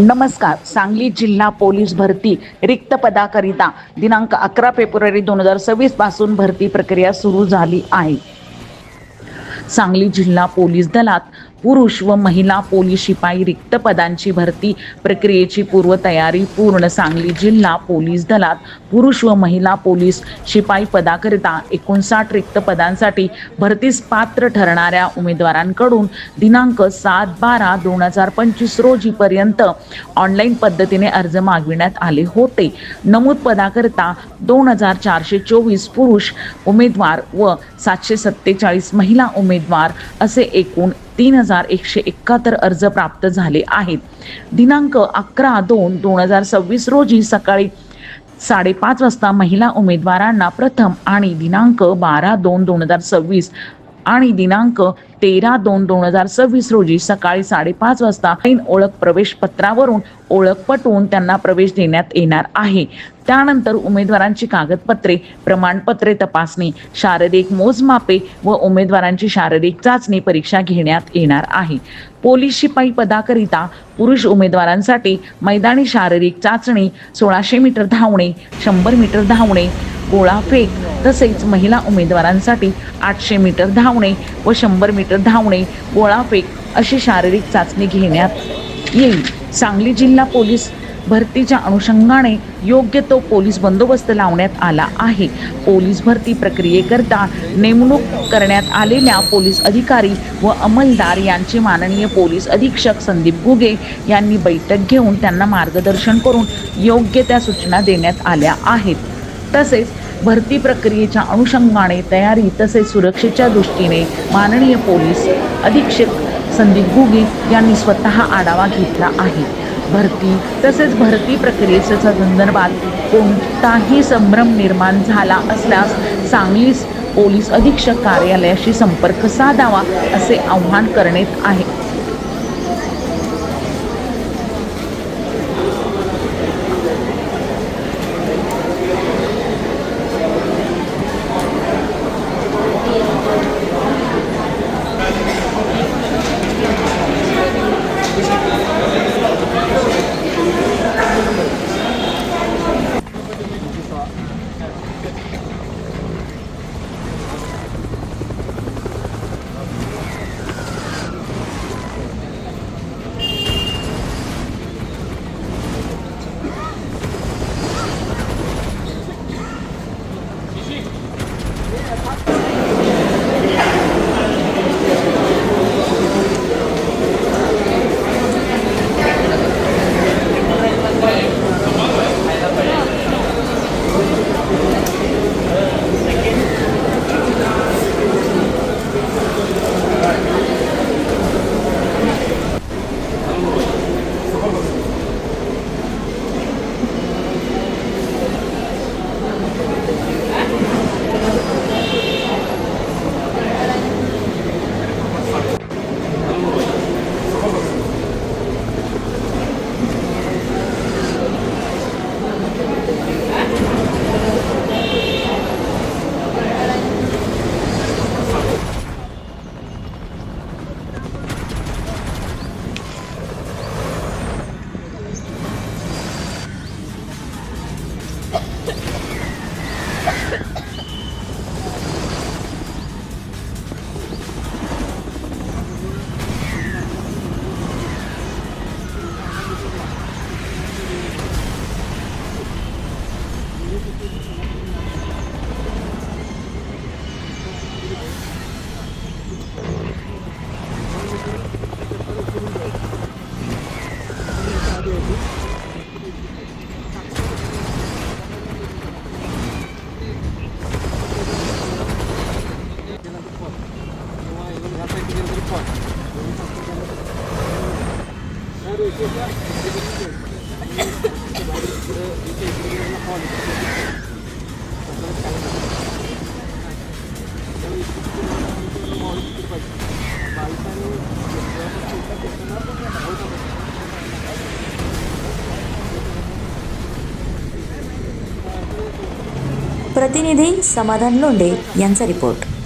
नमस्कार. सांगली जिल्हा पोलीस भरती रिक्त पदाकरिता दिनांक अकरा फेब्रुवारी दोन हजार सव्वीसपासून भरती प्रक्रिया सुरू झाली आहे. सांगली जिल्हा पोलीस दलात पुरुष व महिला पोलीस शिपाई रिक्त पदांची भरती प्रक्रियेची पूर्वतयारी पूर्ण सांगली जिल्हा पोलीस दलात. पुरुष व महिला पोलीस शिपाई पदाकरिता एकोणसाठ रिक्त पदांसाठी भरतीस पात्र ठरणाऱ्या उमेदवारांकडून दिनांक सात बारा दोन हजार पंचवीस रोजीपर्यंत ऑनलाईन पद्धतीने अर्ज मागविण्यात आले होते. नमूद पदाकरिता दोन हजार चारशे चोवीस पुरुष उमेदवार व सातशे सत्तेचाळीस महिला उमेदवार असे एकूण तीन हजार एकशे एकाहत्तर अर्ज प्राप्त झाले आहेत. दिनांक अकरा दोन दोन हजार सव्वीस रोजी सकाळी साडेपाच वाजता महिला उमेदवारांना प्रथम आणि दिनांक बारा दोन दोन हजार सव्वीस आणि दिनांक तेरा दोन दोन हजार सव्वीस रोजी सकाळी साडेपाच वाजता ओळख प्रवेश पत्रावरून ओळख पटवून त्यांना प्रवेश देण्यात येणार आहे. त्यानंतर उमेदवारांची कागदपत्रे प्रमाणपत्रे तपासणी शारीरिक मोजमापे व उमेदवारांची शारीरिक चाचणी परीक्षा घेण्यात येणार आहे. पोलीस शिपाई पदाकरिता पुरुष उमेदवारांसाठी मैदानी शारीरिक चाचणी सोळाशे मीटर धावणे शंभर मीटर धावणे गोळा फेक तसेच महिला उमेदवारांसाठी आठशे मीटर धावणे व शंभर मीटर धावणे गोळा फेक अशी शारीरिक चाचणी घेण्यात येईल. सांगली जिल्हा पोलीस भरतीच्या अनुषंगाने योग्य तो पोलीस बंदोबस्त लावण्यात आला आहे. पोलीस भरती प्रक्रियेकरता नेमणूक करण्यात आलेल्या पोलीस अधिकारी व अंमलदार यांचे माननीय पोलीस अधीक्षक संदीप घुगे यांनी बैठक घेऊन त्यांना मार्गदर्शन करून योग्य त्या सूचना देण्यात आल्या आहेत. तसेच भरती प्रक्रियेच्या अनुषंगाने तयारी तसेच सुरक्षेच्या दृष्टीने माननीय पोलीस अधीक्षक संदीप गुगे यांनी स्वतः आढावा घेतला आहे. भरती तसेच भरती प्रक्रियेच्या संदर्भात कोणताही संभ्रम निर्माण झाला असल्यास सांगलीस पोलीस अधीक्षक कार्यालयाशी संपर्क साधावा असे आव्हान करण्यात आहे. Hadi öldür. Hadi öldür. प्रतिनिधी समाधान लोंढे यांचा रिपोर्ट.